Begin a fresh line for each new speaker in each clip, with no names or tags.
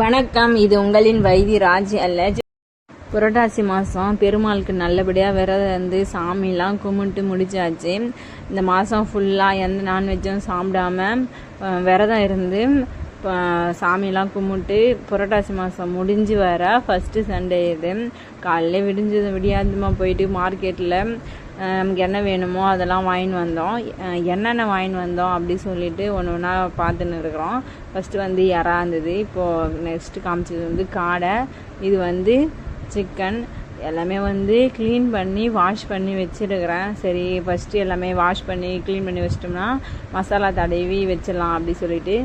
வணக்கம் இது உங்களின் வைதி ராஜ் அல்ல புரட்டாசி மாதம் பெருமாளுக்கு நல்லபடியாக விரதம் இருந்து சாமிலாம் கும்பிட்டு முடிச்சாச்சு இந்த மாதம் ஃபுல்லாக எந்த நான்வெஜ்ஜும் சாப்பிடாம விரதம் இருந்து சாமிலாம் கும்பிட்டு புரட்டாசி மாதம் முடிஞ்சு வர ஃபஸ்ட்டு சண்டே இது காலையில் விடிஞ்சது விடியாந்தமாக போயிட்டு மார்க்கெட்டில் நமக்கு என்ன வேணுமோ அதெல்லாம் வாங்கின்னு வந்தோம் என்னென்ன வாங்கின்னு வந்தோம் அப்படி சொல்லிட்டு ஒன்று ஒன்றா பார்த்துன்னு இருக்கிறோம் ஃபஸ்ட்டு வந்து இறா இருந்தது இப்போது நெக்ஸ்ட்டு காமிச்சது வந்து காடை இது வந்து சிக்கன் எல்லாமே வந்து க்ளீன் பண்ணி வாஷ் பண்ணி வச்சுருக்கிறேன் சரி ஃபஸ்ட்டு எல்லாமே வாஷ் பண்ணி க்ளீன் பண்ணி வச்சிட்டோம்னா மசாலா தடவி வச்சிடலாம் அப்படி சொல்லிட்டு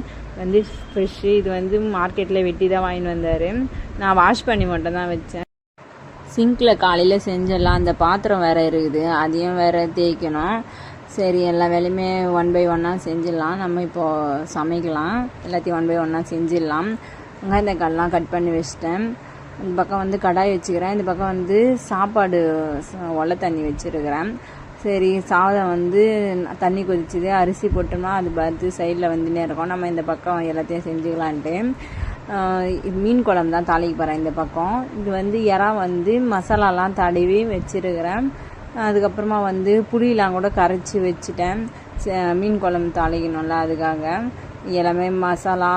வந்து ஃப்ரெஷ்ஷு இது வந்து மார்க்கெட்டில் வெட்டி தான் வாங்கிட்டு வந்தார் நான் வாஷ் பண்ணி மட்டும் தான் வச்சேன் சிங்க்கில் காலையில் செஞ்சிடலாம் அந்த பாத்திரம் வேறு இருக்குது அதையும் வேறு தேய்க்கணும் சரி எல்லா வேலையுமே ஒன் பை ஒன்னாக செஞ்சிடலாம் நம்ம இப்போது சமைக்கலாம் எல்லாத்தையும் ஒன் பை ஒன்னாக செஞ்சிடலாம் வெங்காயம் தக்காளிலாம் கட் பண்ணி வச்சிட்டேன் இந்த பக்கம் வந்து கடாய் வச்சுக்கிறேன் இந்த பக்கம் வந்து சாப்பாடு ஒலை தண்ணி வச்சுருக்கிறேன் சரி சாதம் வந்து தண்ணி கொதிச்சுது அரிசி போட்டோம்னா அது பார்த்து சைடில் வந்துனே இருக்கும் நம்ம இந்த பக்கம் எல்லாத்தையும் செஞ்சுக்கலான்ட்டு மீன் குழம்பு தான் தாளிக்க போகிறேன் இந்த பக்கம் இது வந்து இறா வந்து மசாலாலாம் தடவி வச்சுருக்கிறேன் அதுக்கப்புறமா வந்து புளியெலாம் கூட கரைச்சி வச்சுட்டேன் மீன் குழம்பு தாளிக்கணும்ல அதுக்காக எல்லாமே மசாலா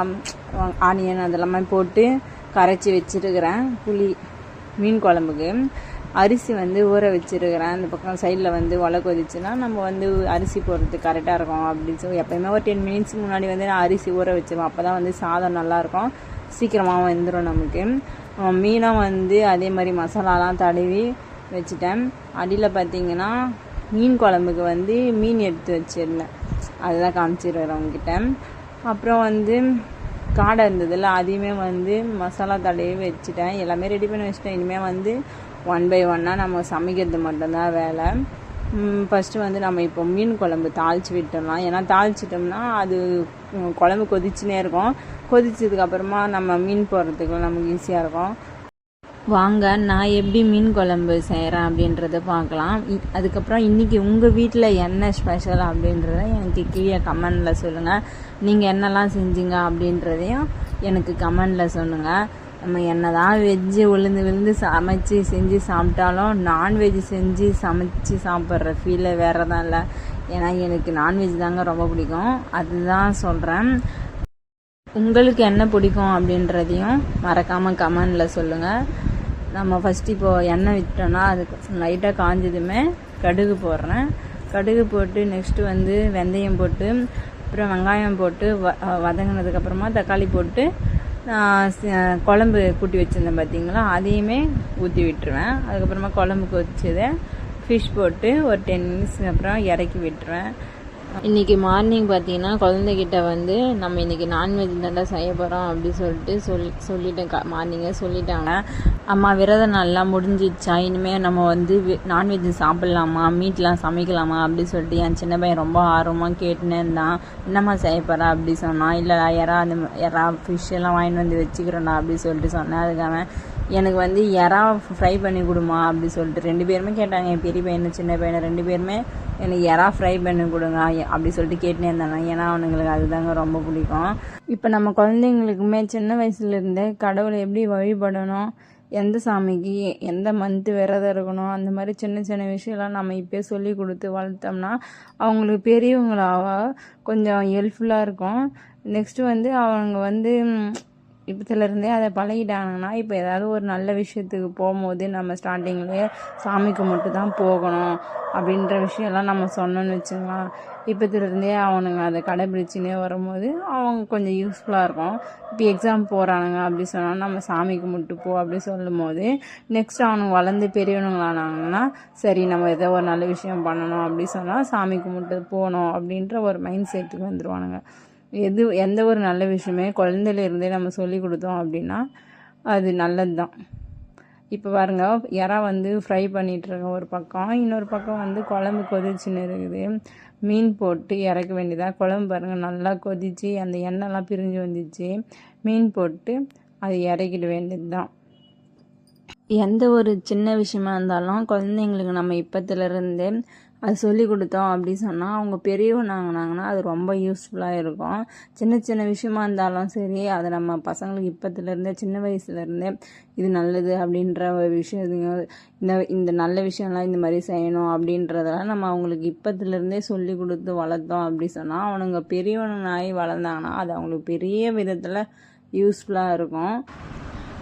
ஆனியன் அதெல்லாமே போட்டு கரைச்சி வச்சுருக்கிறேன் புளி மீன் குழம்புக்கு அரிசி வந்து ஊற வச்சுருக்கிறேன் அந்த பக்கம் சைடில் வந்து உலை கொதிச்சுன்னா நம்ம வந்து அரிசி போடுறதுக்கு கரெக்டாக இருக்கும் அப்படின்னு சொல்லி எப்போயுமே ஒரு டென் மினிட்ஸ்க்கு முன்னாடி வந்து நான் அரிசி ஊற வச்சிருவேன் அப்போ தான் வந்து சாதம் நல்லாயிருக்கும் சீக்கிரமாக வந்துடும் நமக்கு மீனை வந்து அதே மாதிரி மசாலாலாம் தடவி வச்சுட்டேன் அடியில் பார்த்தீங்கன்னா மீன் குழம்புக்கு வந்து மீன் எடுத்து வச்சிருந்தேன் அதுதான் காமிச்சிடுறேன் அவங்கக்கிட்ட அப்புறம் வந்து காடை இருந்ததில்ல அதையுமே வந்து மசாலா தடவி வச்சுட்டேன் எல்லாமே ரெடி பண்ணி வச்சுட்டேன் இனிமேல் வந்து ஒன் பை ஒன்னாக நம்ம சமைக்கிறது மட்டும்தான் வேலை ஃபஸ்ட்டு வந்து நம்ம இப்போ மீன் குழம்பு தாளித்து விட்டோம்னா ஏன்னா தாளிச்சிட்டோம்னா அது குழம்பு கொதிச்சுனே இருக்கும் கொதிச்சதுக்கப்புறமா நம்ம மீன் போடுறதுக்கு நமக்கு ஈஸியாக இருக்கும் வாங்க நான் எப்படி மீன் குழம்பு செய்கிறேன் அப்படின்றத பார்க்கலாம் அதுக்கப்புறம் இன்றைக்கி உங்கள் வீட்டில் என்ன ஸ்பெஷல் அப்படின்றத எனக்கு கீழே கமெண்டில் சொல்லுங்கள் நீங்கள் என்னெல்லாம் செஞ்சீங்க அப்படின்றதையும் எனக்கு கமெண்டில் சொல்லுங்கள் நம்ம என்ன தான் வெஜ்ஜு விழுந்து விழுந்து சமைச்சு செஞ்சு சாப்பிட்டாலும் நான்வெஜ் செஞ்சு சமைச்சு சாப்பிட்ற ஃபீலை வேறு தான் இல்லை ஏன்னா எனக்கு நான்வெஜ் தாங்க ரொம்ப பிடிக்கும் அதுதான் சொல்கிறேன் உங்களுக்கு என்ன பிடிக்கும் அப்படின்றதையும் மறக்காமல் கமெண்டில் சொல்லுங்கள் நம்ம ஃபஸ்ட்டு இப்போது எண்ணெய் விட்டோம்னா அது லைட்டாக காஞ்சதுமே கடுகு போடுறேன் கடுகு போட்டு நெக்ஸ்ட்டு வந்து வெந்தயம் போட்டு அப்புறம் வெங்காயம் போட்டு வ வதங்கினதுக்கப்புறமா தக்காளி போட்டு குழம்பு கூட்டி வச்சுருந்தேன் பார்த்தீங்களா அதையுமே ஊற்றி விட்டுருவேன் அதுக்கப்புறமா குழம்புக்கு வச்சதை ஃபிஷ் போட்டு ஒரு டென் மினிட்ஸ்க்கு அப்புறம் இறக்கி விட்டுருவேன் இன்றைக்கி மார்னிங் பார்த்தீங்கன்னா குழந்தைகிட்ட வந்து நம்ம இன்றைக்கி நான்வெஜ் தான் செய்ய போகிறோம் அப்படின்னு சொல்லிட்டு சொல் சொல்லிட்டேன் கா மார்னிங்கே சொல்லிட்டாங்க அம்மா விரத நாள்லாம் முடிஞ்சிச்சா இனிமேல் நம்ம வந்து நான்வெஜ் சாப்பிட்லாமா மீட்லாம் சமைக்கலாமா அப்படின்னு சொல்லிட்டு என் சின்ன பையன் ரொம்ப ஆர்வமாக கேட்டுனேன் இருந்தான் என்னம்மா செய்ய போகிறா அப்படி சொன்னான் இல்லை யாரா அந்த யாரா ஃபிஷ் எல்லாம் வாங்கிட்டு வந்து வச்சுக்கிறோண்ணா அப்படின்னு சொல்லிட்டு சொன்னேன் அதுக்காக எனக்கு வந்து யாரா ஃப்ரை பண்ணி கொடுமா அப்படி சொல்லிட்டு ரெண்டு பேருமே கேட்டாங்க என் பெரிய பையனு சின்ன பையனை ரெண்டு பேருமே எனக்கு எறா ஃப்ரை பண்ணி கொடுங்க அப்படி சொல்லிட்டு கேட்டுனே இருந்தாங்க ஏன்னா அவனுங்களுக்கு அதுதாங்க ரொம்ப பிடிக்கும் இப்போ நம்ம குழந்தைங்களுக்குமே சின்ன வயசுலேருந்தே கடவுளை எப்படி வழிபடணும் எந்த சாமிக்கு எந்த மந்த்து விரதம் இருக்கணும் அந்த மாதிரி சின்ன சின்ன விஷயம்லாம் நம்ம இப்போ சொல்லி கொடுத்து வளர்த்தோம்னா அவங்களுக்கு பெரியவங்களாக கொஞ்சம் ஹெல்ப்ஃபுல்லாக இருக்கும் நெக்ஸ்ட்டு வந்து அவங்க வந்து இப்பத்துலேருந்தே அதை பழகிட்டாங்கன்னா இப்போ ஏதாவது ஒரு நல்ல விஷயத்துக்கு போகும்போது நம்ம ஸ்டார்டிங்லேயே சாமிக்கு மட்டும் தான் போகணும் அப்படின்ற விஷயம்லாம் நம்ம சொன்னோன்னு வச்சுக்கலாம் இப்போத்துலேருந்தே அவனுங்க அதை கடைபிடிச்சினே வரும்போது அவங்க கொஞ்சம் யூஸ்ஃபுல்லாக இருக்கும் இப்போ எக்ஸாம் போகிறானுங்க அப்படி சொன்னால் நம்ம சாமிக்கு மட்டும் போ அப்படி சொல்லும் போது நெக்ஸ்ட் அவனுங்க வளர்ந்து பெரியவனுங்களானாங்கன்னா சரி நம்ம ஏதோ ஒரு நல்ல விஷயம் பண்ணணும் அப்படி சொன்னால் சாமிக்கு மட்டும் போகணும் அப்படின்ற ஒரு மைண்ட் செட்டுக்கு வந்துடுவானுங்க எது எந்த ஒரு நல்ல விஷயமே குழந்தையிலேருந்தே நம்ம சொல்லி கொடுத்தோம் அப்படின்னா அது நல்லது தான் இப்போ பாருங்கள் இறா வந்து ஃப்ரை பண்ணிகிட்ருக்கேன் ஒரு பக்கம் இன்னொரு பக்கம் வந்து குழம்பு கொதிச்சுன்னு இருக்குது மீன் போட்டு இறக்க வேண்டியதாக குழம்பு பாருங்கள் நல்லா கொதித்து அந்த எண்ணெய்லாம் பிரிஞ்சு வந்துச்சு மீன் போட்டு அது இறக்கிட வேண்டியது தான் எந்த ஒரு சின்ன விஷயமா இருந்தாலும் குழந்தைங்களுக்கு நம்ம இப்பத்துலேருந்தே அது சொல்லி கொடுத்தோம் அப்படி சொன்னால் அவங்க பெரியவனாங்கனாங்கன்னா அது ரொம்ப யூஸ்ஃபுல்லாக இருக்கும் சின்ன சின்ன விஷயமா இருந்தாலும் சரி அதை நம்ம பசங்களுக்கு இப்பத்துலேருந்தே சின்ன வயசுலேருந்தே இது நல்லது அப்படின்ற ஒரு விஷயத்துங்க இந்த இந்த நல்ல விஷயம்லாம் இந்த மாதிரி செய்யணும் அப்படின்றதெல்லாம் நம்ம அவங்களுக்கு இப்பத்துலேருந்தே சொல்லி கொடுத்து வளர்த்தோம் அப்படி சொன்னால் அவனுங்க பெரியவனாகி வளர்ந்தாங்கன்னா அது அவங்களுக்கு பெரிய விதத்தில் யூஸ்ஃபுல்லாக இருக்கும்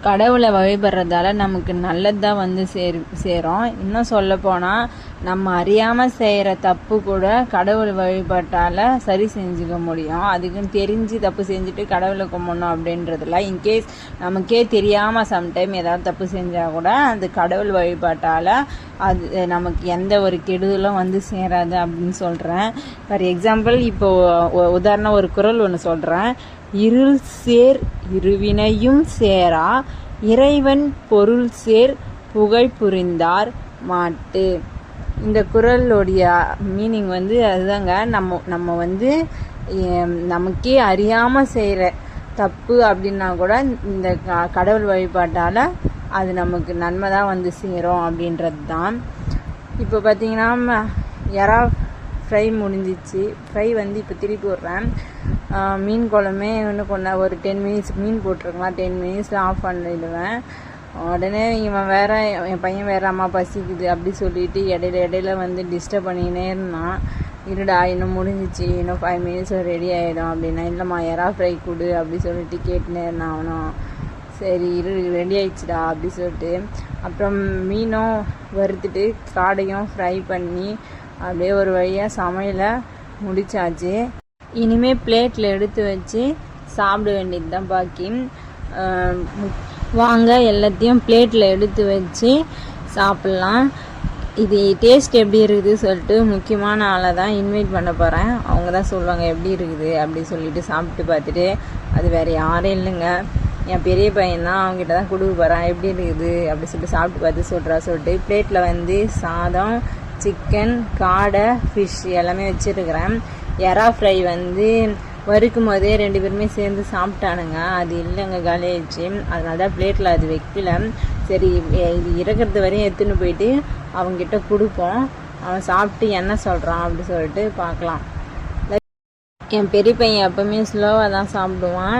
கடவுளை வழிபடுறதால நமக்கு நல்லது தான் வந்து சேர் சேரும் இன்னும் சொல்லப்போனால் நம்ம அறியாமல் செய்கிற தப்பு கூட கடவுள் வழிபாட்டால் சரி செஞ்சுக்க முடியும் அதுக்குன்னு தெரிஞ்சு தப்பு செஞ்சுட்டு கடவுளை கும்பிடணும் அப்படின்றதுல இன்கேஸ் நமக்கே தெரியாமல் சம்டைம் ஏதாவது தப்பு செஞ்சால் கூட அந்த கடவுள் வழிபாட்டால் அது நமக்கு எந்த ஒரு கெடுதலும் வந்து சேராது அப்படின்னு சொல்கிறேன் ஃபார் எக்ஸாம்பிள் இப்போ உதாரணம் ஒரு குரல் ஒன்று சொல்கிறேன் இருள் சேர் இருவினையும் சேரா இறைவன் பொருள் சேர் புகழ் புரிந்தார் மாட்டு இந்த குரலுடைய மீனிங் வந்து அதுதாங்க நம்ம நம்ம வந்து நமக்கே அறியாமல் செய்கிற தப்பு அப்படின்னா கூட இந்த கடவுள் வழிபாட்டால் அது நமக்கு நன்மை தான் வந்து சேரும் அப்படின்றது தான் இப்போ பார்த்தீங்கன்னா எறா ஃப்ரை முடிஞ்சிச்சு ஃப்ரை வந்து இப்போ திருப்பி விட்றேன் மீன் குழம்பே இன்னும் கொஞ்சம் ஒரு டென் மினிட்ஸ் மீன் போட்டிருக்கலாம் டென் மினிட்ஸில் ஆஃப் பண்ணிடுவேன் உடனே இவன் வேற என் பையன் வேற அம்மா பசிக்குது அப்படி சொல்லிட்டு இடையில இடையில வந்து டிஸ்டர்ப் பண்ணினே இருந்தான் இருடா இன்னும் முடிஞ்சிச்சு இன்னும் ஃபைவ் மினிட்ஸ் ரெடி ஆகிடும் அப்படின்னா இல்லைம்மா யாரா ஃப்ரை கொடு அப்படி சொல்லிட்டு கேட்டுனே இருந்தான் அவனும் சரி இரு ரெடி ஆயிடுச்சுடா அப்படி சொல்லிட்டு அப்புறம் மீனும் வறுத்துட்டு காடையும் ஃப்ரை பண்ணி அப்படியே ஒரு வழியாக சமையலை முடிச்சாச்சு இனிமேல் பிளேட்டில் எடுத்து வச்சு சாப்பிட வேண்டியது தான் பாக்கி வாங்க எல்லாத்தையும் பிளேட்டில் எடுத்து வச்சு சாப்பிட்லாம் இது டேஸ்ட் எப்படி இருக்குது சொல்லிட்டு முக்கியமான ஆளை தான் இன்வைட் பண்ண போகிறேன் அவங்க தான் சொல்லுவாங்க எப்படி இருக்குது அப்படி சொல்லிட்டு சாப்பிட்டு பார்த்துட்டு அது வேறு யாரும் இல்லைங்க என் பெரிய பையன் தான் அவங்ககிட்ட தான் கொடுக்க போகிறான் எப்படி இருக்குது அப்படி சொல்லிட்டு சாப்பிட்டு பார்த்து சொல்கிறா சொல்லிட்டு பிளேட்டில் வந்து சாதம் சிக்கன் காடை ஃபிஷ் எல்லாமே வச்சுருக்குறேன் எறா ஃப்ரை வந்து வறுக்கும் போதே ரெண்டு பேருமே சேர்ந்து சாப்பிட்டானுங்க அது இல்லைங்க காலியாகிடுச்சு அதனால தான் பிளேட்டில் அது வைக்கல சரி இது இறக்கிறது வரையும் எடுத்துன்னு போயிட்டு அவங்ககிட்ட கொடுப்போம் அவன் சாப்பிட்டு என்ன சொல்கிறான் அப்படி சொல்லிட்டு பார்க்கலாம் என் பெரிய பையன் எப்போவுமே ஸ்லோவாக தான் சாப்பிடுவான்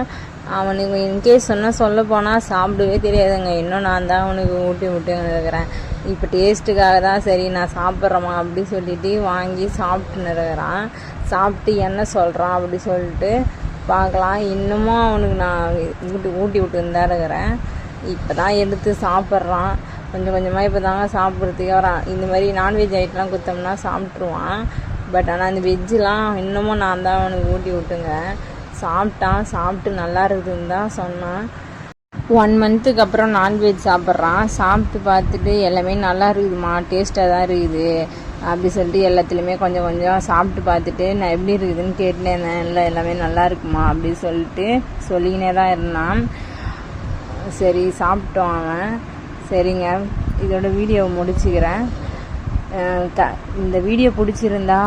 அவனுக்கு இன்கேஸ் சொன்னால் சொல்ல போனால் சாப்பிடவே தெரியாதுங்க இன்னும் நான் தான் அவனுக்கு ஊட்டி விட்டு இருக்கிறேன் இப்போ டேஸ்ட்டுக்காக தான் சரி நான் சாப்பிட்றேம்மா அப்படி சொல்லிட்டு வாங்கி சாப்பிட்டு நிறுகிறான் சாப்பிட்டு என்ன சொல்கிறான் அப்படி சொல்லிட்டு பார்க்கலாம் இன்னமும் அவனுக்கு நான் ஊட்டி ஊட்டி விட்டு தான் இருக்கிறேன் இப்போ தான் எடுத்து சாப்பிட்றான் கொஞ்சம் கொஞ்சமாக இப்போ தாங்க சாப்பிட்றதுக்கே வரான் இந்த மாதிரி நான்வெஜ் ஐட்டம்லாம் கொடுத்தோம்னா சாப்பிட்ருவான் பட் ஆனால் அந்த வெஜ்ஜெலாம் இன்னமும் நான் தான் அவனுக்கு ஊட்டி விட்டுங்க சாப்பிட்டான் சாப்பிட்டு நல்லா இருக்குதுன்னு தான் சொன்னான் ஒன் மந்த்துக்கு அப்புறம் நான்வெஜ் சாப்பிட்றான் சாப்பிட்டு பார்த்துட்டு எல்லாமே நல்லா இருக்குதுமா டேஸ்ட்டாக தான் இருக்குது அப்படி சொல்லிட்டு எல்லாத்துலேயுமே கொஞ்சம் கொஞ்சம் சாப்பிட்டு பார்த்துட்டு நான் எப்படி இருக்குதுன்னு கேட்டேன் இல்லை எல்லாமே நல்லா இருக்குமா அப்படி சொல்லிட்டு சொல்லிக்கினே தான் இருந்தான் சரி சாப்பிட்டோம் அவன் சரிங்க இதோட வீடியோவை முடிச்சுக்கிறேன் க இந்த வீடியோ பிடிச்சிருந்தா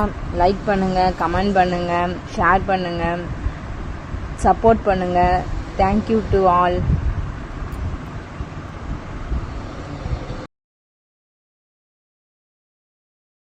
லைக் பண்ணுங்கள் கமெண்ட் பண்ணுங்கள் ஷேர் பண்ணுங்கள் சப்போர்ட் பண்ணுங்கள் தேங்க்யூ டு ஆல்